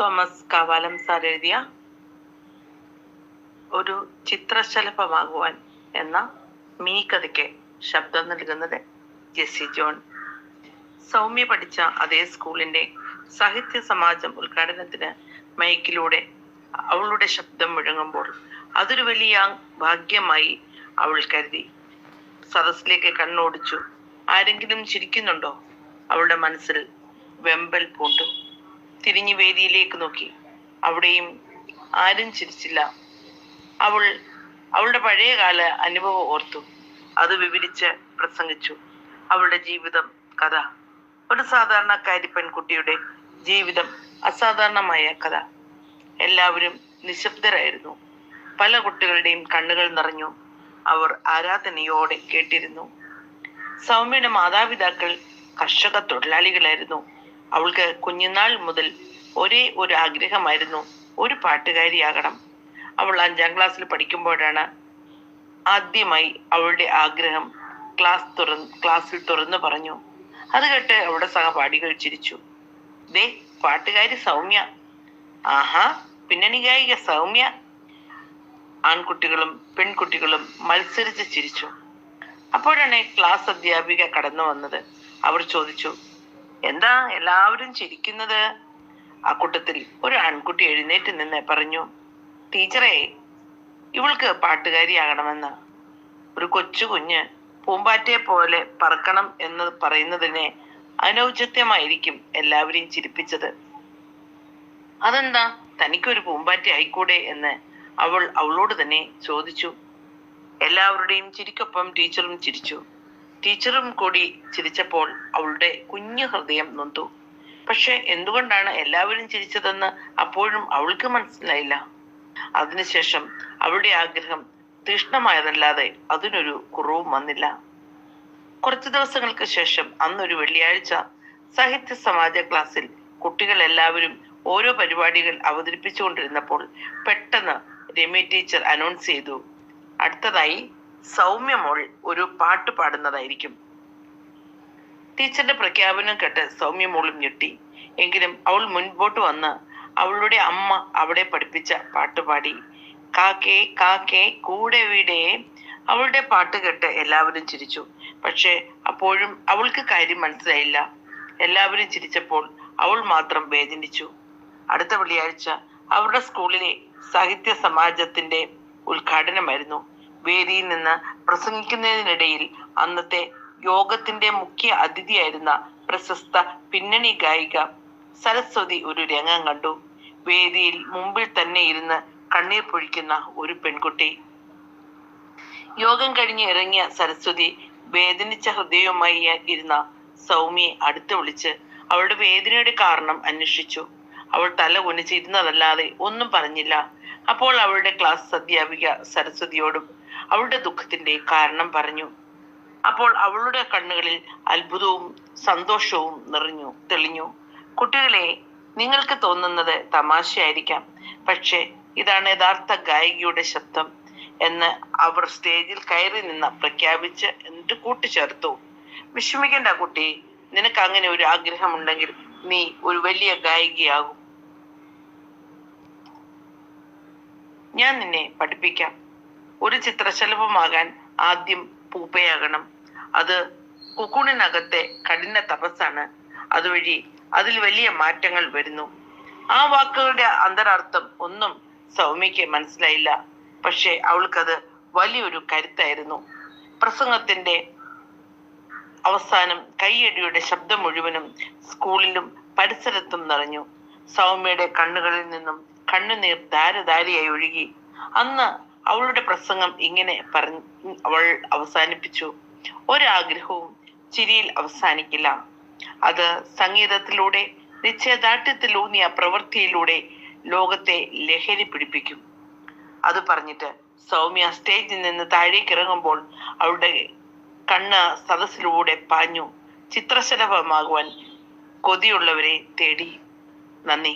Thomas Kavalam sir എഴുതിയ ഒരു ചിത്രശലഭമാകുവാൻ എന്ന മീ കഥയ്ക്ക് ശബ്ദം നൽകുന്നത് ജെസ്സി ജോൺ. സൗമ്യ പഠിച്ച അതേ സ്കൂളിന്റെ സാഹിത്യ സമാജം ഉദ്ഘാടനത്തിന് മൈക്കിലൂടെ അവളുടെ ശബ്ദം മുഴങ്ങുമ്പോൾ അതൊരു വലിയ ഭാഗ്യമായി അവൾ കരുതി. സദസ്സിലേക്ക് കണ്ണോടിച്ചു. ആരെങ്കിലും ചിരിക്കുന്നുണ്ടോ? അവളുടെ മനസ്സിൽ വെമ്പൽ പൂണ്ടു. തിരിഞ്ഞു വേദിയിലേക്ക് നോക്കി. അവിടെയും ആരും ചിരിച്ചില്ല. അവൾ അവളുടെ പഴയകാല അനുഭവം ഓർത്തു. അത് വിവരിച്ച് പ്രസംഗിച്ചു. അവളുടെ ജീവിതം കഥ. ഒരു സാധാരണക്കാരി പെൺകുട്ടിയുടെ ജീവിതം അസാധാരണമായ കഥ. എല്ലാവരും നിശബ്ദരായിരുന്നു. പല കുട്ടികളുടെയും കണ്ണുകൾ നിറഞ്ഞു. അവർ ആരാധനയോടെ കേട്ടിരുന്നു. സൗമ്യയുടെ മാതാപിതാക്കൾ കർഷക തൊഴിലാളികളായിരുന്നു. അവൾക്ക് കുഞ്ഞുനാൾ മുതൽ ഒരേ ഒരു ആഗ്രഹമായിരുന്നു ഒരു പാട്ടുകാരിയാകണം. അവൾ അഞ്ചാം ക്ലാസ്സിൽ പഠിക്കുമ്പോഴാണ് ആദ്യമായി അവളുടെ ആഗ്രഹം ക്ലാസ് തുറന്ന് ക്ലാസ്സിൽ തുറന്നു പറഞ്ഞു. അത് കേട്ട് അവളുടെ സഹപാഠികൾ ചിരിച്ചു. ദേ പാട്ടുകാരി സൗമ്യ. ആഹാ പിന്നണി ഗായിക സൗമ്യ. ആൺകുട്ടികളും പെൺകുട്ടികളും മത്സരിച്ച് ചിരിച്ചു. അപ്പോഴാണ് ക്ലാസ് അധ്യാപിക കടന്നു വന്നത്. അവർ ചോദിച്ചു എന്താ എല്ലാവരും ചിരിക്കുന്നത്? ആ കൂട്ടത്തിൽ ഒരു ആൺകുട്ടി എഴുന്നേറ്റ് നിന്ന് പറഞ്ഞു ടീച്ചറെ ഇവൾക്ക് പാട്ടുകാരിയാകണമെന്ന്. ഒരു കൊച്ചു കുഞ്ഞ് പൂമ്പാറ്റയെ പോലെ പറക്കണം എന്ന് പറയുന്നതിനെ അനൗചിത്യമായിരിക്കും എല്ലാവരെയും ചിരിപ്പിച്ചത്. അതെന്താ? തനിക്കൊരു പൂമ്പാറ്റ ആയിക്കൂടെ എന്ന് അവൾ അവളോട് തന്നെ ചോദിച്ചു. എല്ലാവരുടെയും ചിരിക്കൊപ്പം ടീച്ചറും ചിരിച്ചു. ടീച്ചറും കൂടി ചിരിച്ചപ്പോൾ അവളുടെ കുഞ്ഞു ഹൃദയം നൊന്തു. പക്ഷെ എന്തുകൊണ്ടാണ് എല്ലാവരും ചിരിച്ചതെന്ന് അപ്പോഴും അവൾക്ക് മനസ്സിലായില്ല. അതിനുശേഷം അവളുടെ ആഗ്രഹം തീഷ്ണമായതല്ലാതെ അതിനൊരു കുറവും വന്നില്ല. കുറച്ചു ദിവസങ്ങൾക്ക് ശേഷം അന്നൊരു വെള്ളിയാഴ്ച സാഹിത്യ സമാജ ക്ലാസ്സിൽ കുട്ടികൾ എല്ലാവരും ഓരോ പരിപാടികൾ അവതരിപ്പിച്ചുകൊണ്ടിരുന്നപ്പോൾ പെട്ടെന്ന് രമി ടീച്ചർ അനൗൺസ് ചെയ്തു. അടുത്തതായി സൗമ്യ മോൾ ഒരു പാട്ട് പാടുന്നതായിരിക്കും. ടീച്ചറിന്റെ പ്രഖ്യാപനം കേട്ട് സൗമ്യ മോളും ഞെട്ടി. എങ്കിലും അവൾ മുൻപോട്ട് വന്ന് അവളുടെ അമ്മ അവിടെ പഠിപ്പിച്ച പാട്ട് പാടി. കാക്കേ കാക്കേ കൂടെ വീടേ അവളുടെ പാട്ട് കേട്ട് എല്ലാവരും ചിരിച്ചു. പക്ഷെ അപ്പോഴും അവൾക്ക് കാര്യം മനസ്സിലായില്ല. എല്ലാവരും ചിരിച്ചപ്പോൾ അവൾ മാത്രം വേദനിച്ചു. അടുത്ത വെള്ളിയാഴ്ച അവരുടെ സ്കൂളിലെ സാഹിത്യ സമാജത്തിന്റെ ഉദ്ഘാടനമായിരുന്നു. വേദിയിൽ നിന്ന് പ്രസംഗിക്കുന്നതിനിടയിൽ അന്നത്തെ യോഗത്തിന്റെ മുഖ്യ അതിഥിയായിരുന്ന പ്രശസ്ത പിന്നണി ഗായിക സരസ്വതി ഒരു രംഗം കണ്ടു. വേദിയിൽ മുമ്പിൽ തന്നെ ഇരുന്ന് കണ്ണീർ പൊഴിക്കുന്ന ഒരു പെൺകുട്ടി. യോഗം കഴിഞ്ഞ് ഇറങ്ങിയ സരസ്വതി വേദനിച്ച ഹൃദയവുമായി ഇരുന്ന സൗമ്യയെ അടുത്ത് വിളിച്ച് അവളുടെ വേദനയുടെ കാരണം അന്വേഷിച്ചു. അവൾ തല കുനിച്ച് ഇരുന്നതല്ലാതെ ഒന്നും പറഞ്ഞില്ല. അപ്പോൾ അവളുടെ ക്ലാസ് അധ്യാപിക സരസ്വതിയോടും അവളുടെ ദുഃഖത്തിന്റെ കാരണം പറഞ്ഞു. അപ്പോൾ അവളുടെ കണ്ണുകളിൽ അത്ഭുതവും സന്തോഷവും നിറഞ്ഞു തെളിഞ്ഞു. കുട്ടികളെ നിങ്ങൾക്ക് തോന്നുന്നത് തമാശയായിരിക്കാം. പക്ഷേ ഇതാണ് യഥാർത്ഥ ഗായികയുടെ ശബ്ദം എന്ന് അവർ സ്റ്റേജിൽ കയറി നിന്ന് പ്രഖ്യാപിച്ച് എന്നിട്ട് കൂട്ടിച്ചേർത്തു. വിഷമിക്കേണ്ട കുട്ടി നിനക്ക് അങ്ങനെ ഒരു ആഗ്രഹമുണ്ടെങ്കിൽ നീ ഒരു വലിയ ഗായികയാകും. ഞാൻ നിന്നെ പഠിപ്പിക്കാം. ഒരു ചിത്രശലഭമാകാൻ ആദ്യം പൂപ്പയാകണം. അത് കുക്കുണിനകത്തെ കഠിന തപസ്സാണ്. അതുവഴി അതിൽ വലിയ മാറ്റങ്ങൾ വരുന്നു. ആ വാക്കുകളുടെ അന്തരാർത്ഥം ഒന്നും സൗമ്യയ്ക്ക് മനസ്സിലായില്ല. പക്ഷെ അവൾക്കത് വലിയൊരു കരുത്തായിരുന്നു. പ്രസംഗത്തിന്റെ അവസാനം കൈയടിയുടെ ശബ്ദം മുഴുവനും സ്കൂളിലും പരിസരത്തും നിറഞ്ഞു. സൗമ്യയുടെ കണ്ണുകളിൽ നിന്നും കണ്ണുനീർ ധാരധാരയായി ഒഴുകി. അന്ന് അവളുടെ പ്രസംഗം ഇങ്ങനെ പറഞ്ഞു അവൾ അവസാനിപ്പിച്ചു. ഒരാഗ്രഹവും ചിരിയിൽ അവസാനിക്കില്ല. അത് സംഗീതത്തിലൂടെ നിശ്ചയദാർഢ്യത്തിലൂന്നിയ പ്രവൃത്തിയിലൂടെ ലോകത്തെ ലഹരി പിടിപ്പിക്കും. അത് പറഞ്ഞിട്ട് സൗമ്യ സ്റ്റേജിൽ നിന്ന് താഴേക്ക് ഇറങ്ങുമ്പോൾ അവളുടെ കണ്ണ് സദസ്സിലൂടെ പാഞ്ഞു. ചിത്രശലഭമാകുവാൻ കൊതിയുള്ളവരെ തേടി. നന്ദി.